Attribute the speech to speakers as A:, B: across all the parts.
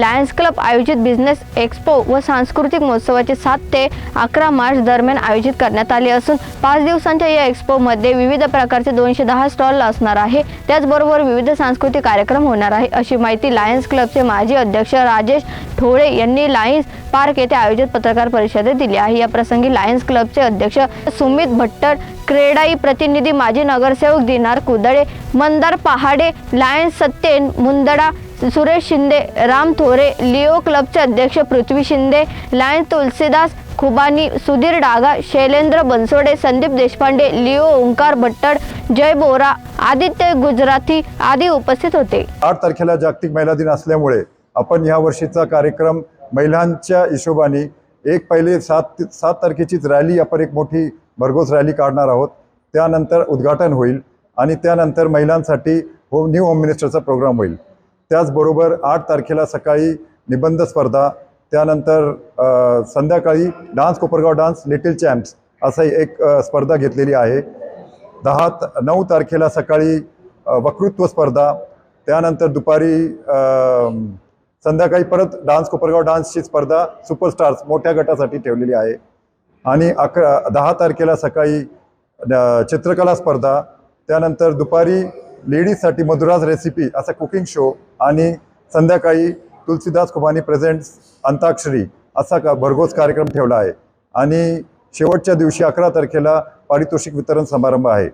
A: Lions club आयोजित business expo व सांस्कृतिक महोत्सवाचे सात ते अकरा मार्च दरम्यान आयोजित करण्यात आले असून पाच दिवसांच्या या एक्स्पोमध्ये विविध प्रकारचे दोनशे दहा स्टॉल असणार आहे. त्याचबरोबर विविध सांस्कृतिक कार्यक्रम होणार आहे. अशी माहिती लायन्स क्लबचे माजी अध्यक्ष राजेश ठोळे यांनी लायन्स पार्क येथे आयोजित पत्रकार परिषदेत दिली आहे. या प्रसंगी लायन्स क्लबचे अध्यक्ष सुमित भट्टर क्रेडाई प्रतिनिधी माजी नगरसेवक दिनार कुदळे मंदार पहाडे लायन्स सत्येन मुंदडा सुरेश शिंदे राम थोरे लिओ क्लबचे अध्यक्ष पृथ्वी शिंदे लायन तुलसीदास खुबानी सुधीर डागा शैलेंद्र बनसोडे संदीप देशपांडे लिओ ओंकार भट्टड जय बोरा आदित्य गुजराती आदी उपस्थित होते.
B: आठ तारखेला जागतिक महिला दिन असल्यामुळे आपण ह्या वर्षीचा कार्यक्रम महिलांच्या हिशोबाने एक पहिले सात सात तारखेचीच रॅली आपण एक मोठी भरघोस रॅली काढणार आहोत. त्यानंतर उद्घाटन होईल आणि त्यानंतर महिलांसाठी हो न्यू होम मिनिस्टरचा प्रोग्राम होईल. त्याचबरोबर आठ तारखेला सकाळी निबंध स्पर्धा त्यानंतर संध्याकाळी dance Kopargaon dance little champs असा एक स्पर्धा घेतलेली आहे. दहा त- नऊ तारखेला सकाळी वक्तृत्व स्पर्धा त्यानंतर दुपारी संध्याकाळी परत डान्स कोपरगाव डान्सची स्पर्धा सुपरस्टार्स मोठ्या गटासाठी ठेवलेली आहे. आणि अकरा दहा तारखेला सकाळी चित्रकला स्पर्धा त्यानंतर दुपारी लेडीजसाठी मधुराज रेसिपी असा कुकिंग शो आणि संध्याकाळी तुलसीदास खुबानी प्रेझेंट्स अंताक्षरी असा का भरघोस कार्यक्रम ठेवला आहे. आणि शेवटच्या दिवशी अकरा तारखेला पारितोषिक वितरण समारंभ आहे.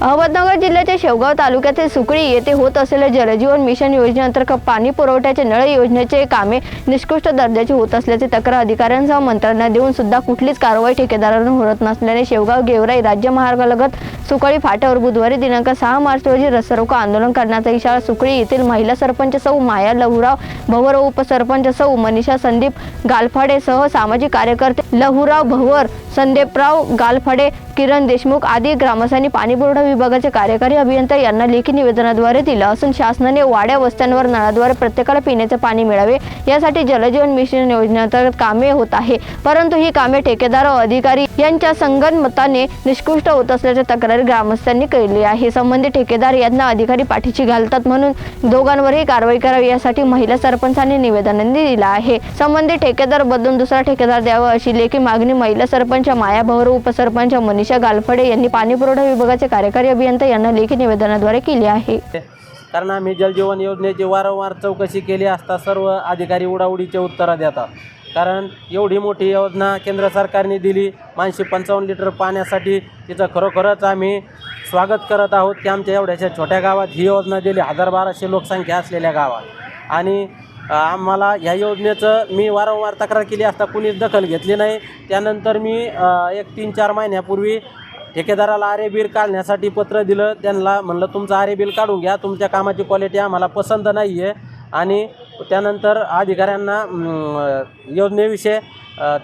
A: अहमदनगर जिल्ह्याच्या शेवगाव तालुक्यातील सुकळी येथे होत असलेल्या जलजीवन मिशन योजनेअंतर्गत पाणी पुरवठ्याचे नळ योजनेचे कामे निष्कृष्ट दर्जाची होत असल्याचे तक्रार अधिकाऱ्यांसह मंत्र्यांना देऊन सुद्धा कुठलीच कारवाई ठेकेदारांना होत नसल्याने शेवगाव गेवराई राज्य मार्गालगत सुकळी फाट्यावर बुधवारी दिनांक सहा मार्च रोजी रस्तारोको आंदोलन करण्याचा इशारा सुकळी येथील महिला सरपंच सौ माया लहुराव भवर उपसरपंच सौ मनीषा संदीप गालफाडेसह सामाजिक कार्यकर्ते लहुराव भवर संदीपराव गालफाडे किरण देशमुख आदी ग्रामस्थांनी पाणीपुरवठा विभागाचे कार्यकारी अभियंता यांना लेखी निवेदनाद्वारे दिलं असून शासनाने वाड्या वस्त्यांवर नळाद्वारे प्रत्येकाला पिण्याचे पाणी मिळावे यासाठी जलजीवन मिशन योजनेअंतर्गत कामे होत आहे. परंतु ही कामे ठेकेदार व अधिकारी यांच्या संगनमताने निष्कृष्ट होत असल्याची तक्रारी ग्रामस्थांनी केली आहे. संबंधित ठेकेदार यांना अधिकारी पाठीशी घालतात म्हणून दोघांवरही कारवाई करावी यासाठी महिला सरपंचांनी निवेदन दिला आहे. संबंधित ठेकेदार बदलून दुसरा ठेकेदार द्यावा अशी लेखी मागणी महिला सरपंच माया भवर उपसरपंच मनीष गालफडे यांनी पाणीपुरवठा विभागाचे कार्यकारी अभियंता यांना लेखी निवेदनाद्वारे केली आहे.
C: कारण आम्ही जलजीवन योजनेची वारंवार चौकशी केली असता सर्व अधिकारी उडाउडीचे उत्तरं देतात. कारण एवढी मोठी योजना केंद्र सरकारने दिली मानशे पंचावन्न लिटर पाण्यासाठी तिचं खरोखरच आम्ही स्वागत करत आहोत की आमच्या एवढ्याशा छोट्या गावात ही योजना दिली. हजार बाराशे लोकसंख्या असलेल्या गावात. आणि आम्हाला ह्या योजनेचं मी वारंवार तक्रार केली असता कुणीच दखल घेतली नाही. त्यानंतर मी एक तीन चार महिन्यापूर्वी ठेकेदाराला आरे बिल काढण्यासाठी पत्र दिलं. त्यांना म्हणलं तुमचं आरे बिल काढून घ्या. तुमच्या कामाची क्वालिटी आम्हाला पसंत नाही आहे आणि त्यानंतर अधिकाऱ्यांना योजनेविषयी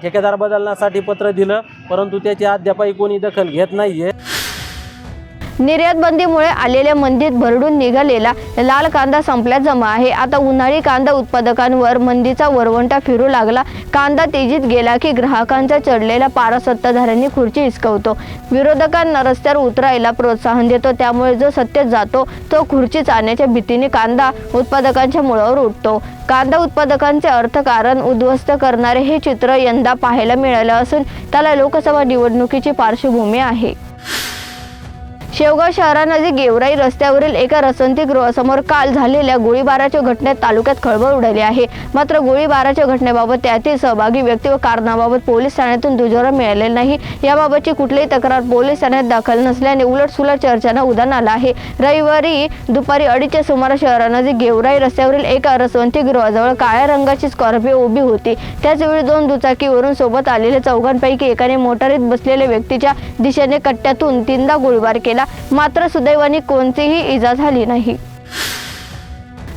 C: ठेकेदार बदलण्यासाठी पत्र दिलं. परंतु त्याची अद्यापही कोणी दखल घेत नाही आहे
A: निर्यात बंदीमुळे आलेल्या मंदीत भरडून निघालेला लाल कांदा संपल्या जमा आहे. आता उन्हाळी कांदा उत्पादकांवर मंदीचा वरवंटा फिरू लागला. कांदा तेजीत गेला की ग्राहकांचा चढलेला पारा सत्ताधाऱ्यांनी खुर्ची हिसकवतो. विरोधकांना रस्त्यावर उतरायला प्रोत्साहन देतो. त्यामुळे जो सत्तेत जातो तो खुर्ची चालण्याच्या भीतीने कांदा उत्पादकांच्या मुळावर उठतो. कांदा उत्पादकांचे अर्थकारण उद्ध्वस्त करणारे हे चित्र यंदा पाहायला मिळालं असून त्याला लोकसभा निवडणुकीची पार्श्वभूमी आहे. शेवगाव शहरानजीक गेवराई रस्त्यावरील एका रसंती गृहासमोर काल झालेल्या गोळीबाराच्या घटनेत तालुक्यात खळबळ उडाली आहे. मात्र गोळीबाराच्या घटनेबाबत त्यातील सहभागी व्यक्ती व कारणाबाबत पोलीस ठाण्यातून दुजोरा मिळालेला नाही. याबाबतची कुठलीही तक्रार पोलीस ठाण्यात दाखल नसल्याने उलटसुलट चर्चांना उदाहरण आलं आहे. रविवारी दुपारी अडीचच्या सुमारास शहरानजीक गेवराई रस्त्यावरील एका रसवंती गृहाजवळ काळ्या रंगाची स्कॉर्पिओ उभी होती. त्याचवेळी दोन दुचाकीवरून सोबत आलेल्या चौघांपैकी एकाने मोटारीत बसलेल्या व्यक्तीच्या दिशेने कट्ट्यातून तीनदा गोळीबार केला. मात्र सुदैवाने कोणतीही इजा झाली नाही.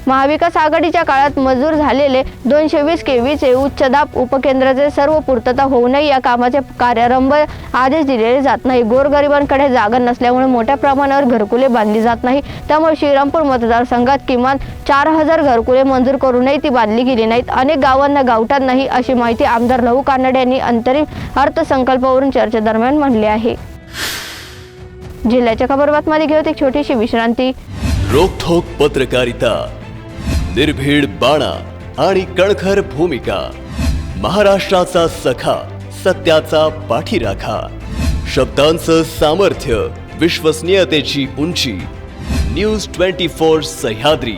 A: महाविकास आघाडीच्या काळात मंजूर झालेले दोनशे वीस केवीचे उच्च दाब उपकेंद्राचे सर्व पूर्तता होऊ नये या कामाचे कार्यारंभ आदेश दिलेले जात नाही. गोरगरिबांकडे जागा नसल्यामुळे मोठ्या प्रमाणावर घरकुले बांधली जात नाही. त्यामुळे श्रीरामपूर मतदारसंघात किमान चार हजार घरकुले मंजूर करूनही ती बांधली गेली नाहीत. अनेक गावांना गावठाण नाही अशी माहिती आमदार लहू कानडे यांनी अंतरिम अर्थसंकल्पावरून चर्चेदरम्यान म्हणली आहे. जिल्ह्याच्या खबरबातमध्ये घेऊन एक छोटीशी विश्रांती.
D: रोखोक पत्रकारिता निर्भीड बाणा आणि कणखर भूमिका महाराष्ट्राचा सखा सत्याचा पाठीराखा शब्दांचं सामर्थ्य विश्वसनीयतेची उंची न्यूज ट्वेंटी फोर सह्याद्री.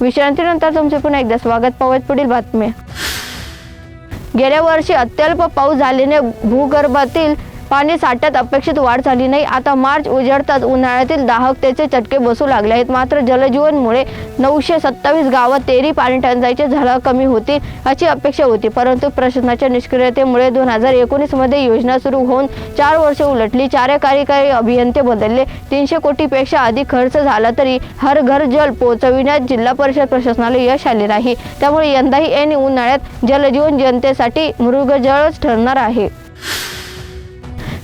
A: विश्रांतीनंतर तुमचे पुन्हा एकदा स्वागत पाहत पुढील बातम्या. गेल्या वर्षी अत्यल्प पाऊस झाल्याने भूगर्भातील पाणी साठ्यात अपेक्षित वाढ झाली नाही. आता मार्च उजाडताच उन्हाळ्यातील दाहकतेचे चटके बसू लागले आहेत. मात्र जलजीवनमुळे नऊशे सत्तावीस गावात तेरी पाणी टंचाईचे झळा कमी होतील अशी अपेक्षा होती. परंतु प्रशासनाच्या निष्क्रियतेमुळे दोन हजार एकोणीसमध्ये योजना सुरू होऊन चार वर्ष उलटली. चार कार्यकारी अभियंते बदलले. तीनशे कोटीपेक्षा अधिक खर्च झाला तरी हर घर जल पोहोचविण्यात जिल्हा परिषद प्रशासनाला यश आले नाही. त्यामुळे यंदाही ऐन उन्हाळ्यात जलजीवन जनतेसाठी मृगजळच ठरणार आहे.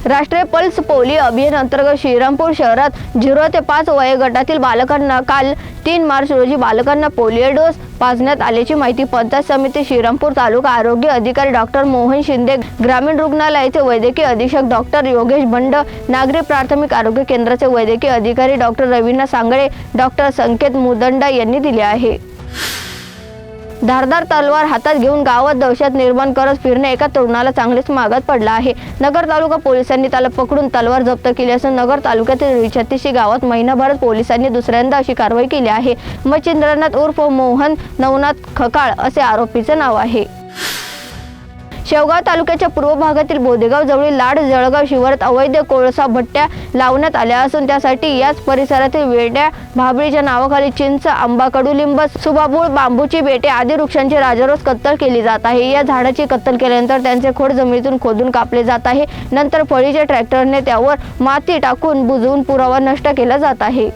A: राष्ट्रीय पल्स पोलिओ अभियान अंतर्गत श्रीरामपूर शहरात झिरो ते पाच वयोगटातील बालकांना काल तीन मार्च रोजी बालकांना पोलिओ डोस पाजण्यात आल्याची माहिती पंचायत समिती श्रीरामपूर तालुका आरोग्य अधिकारी डॉक्टर मोहन शिंदे ग्रामीण रुग्णालयाचे वैद्यकीय अधीक्षक डॉक्टर योगेश बंड नागरी प्राथमिक आरोग्य केंद्राचे वैद्यकीय अधिकारी डॉक्टर रवीना सांगळे डॉक्टर संकेत मुदंडा यांनी दिले आहे. धारदार तलवार हातात घेऊन गावात दहशत निर्माण करत फिरणे एका तरुणाला चांगलेच मागात पडला आहे. नगर तालुका पोलिसांनी त्याला पकडून तलवार जप्त केली असून नगर तालुक्यातील छत्तीशी गावात महिनाभरात पोलिसांनी दुसऱ्यांदा अशी कारवाई केली आहे. मच्छिंद्रनाथ उर्फ मोहन नवनाथ खकाळ असे आरोपीचे नाव आहे. शेवगाव तालुक्याच्या पूर्व भागातील बोदेगाव जवळील लाड जळगाव शिवारात अवैध कोळसा भट्ट्या लावण्यात आल्या असून त्यासाठी याच परिसरातील वेड्या भाबळीच्या नावाखाली चिंच आंबा कडुलिंब सुबाबूळ बांबूची बेटे आदी वृक्षांची राजारोज कत्तल केली जात आहे. या झाडाची कत्तल केल्यानंतर त्यांचे खोड जमिनीतून खोदून कापले जात आहे. नंतर फळीच्या ट्रॅक्टरने त्यावर माती टाकून बुजवून पुरावा नष्ट केला जात आहे.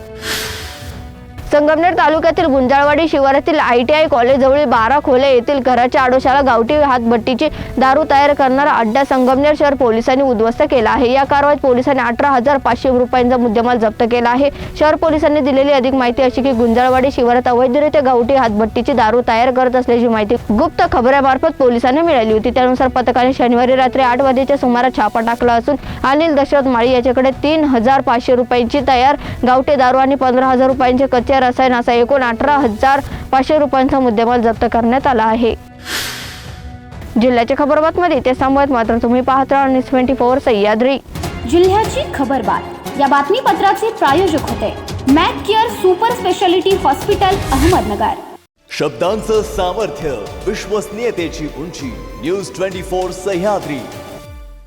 A: संगमनेर तालुक्यातील गुंजाळवाडी शिवारातील आय टी आय कॉलेजजवळील बारा खोले येथील घराच्या आडोशाला गावठी हातभट्टीची दारू तयार करणारा अड्डा संगमनेर शहर पोलिसांनी उद्ध्वस्त केला आहे. या कारवाईत पोलिसांनी अठरा हजार पाचशे रुपयांचा मुद्देमाल जप्त केला आहे. शहर पोलिसांनी दिलेली अधिक माहिती अशी की गुंजाळवाडी शिवारात अवैधरित्या गावठी हातभट्टीची दारू तयार करत असल्याची माहिती गुप्त खबऱ्यामार्फत पोलिसांनी मिळाली होती. त्यानुसार पथकाने शनिवारी रात्री आठ वाजेच्या सुमारास छापा टाकला असून अनिल दशरथ माळी याच्याकडे तीन हजार पाचशे रुपयांची तयार गावठी दारू आणि पंधरा हजार रुपयांचे कच्चे रसायन असा एकूण अठरा हजार पाचशे रुपयांचा मुद्देमाल जप्त करण्यात आला आहे. जिल्ह्याच्या खबरबातमध्ये ते सांगत मात्र तुम्ही पाहत राहा न्यूज ट्वेंटी फोर सह्याद्री.
E: जिल्ह्याची खबरबात. या बातमीपत्राचे प्रायोजक होते Mac Care super speciality hospital Ahmednagar.
D: शब्दांचं सामर्थ्य विश्वसनीयतेची उंची न्यूज ट्वेंटी फोर सह्याद्री.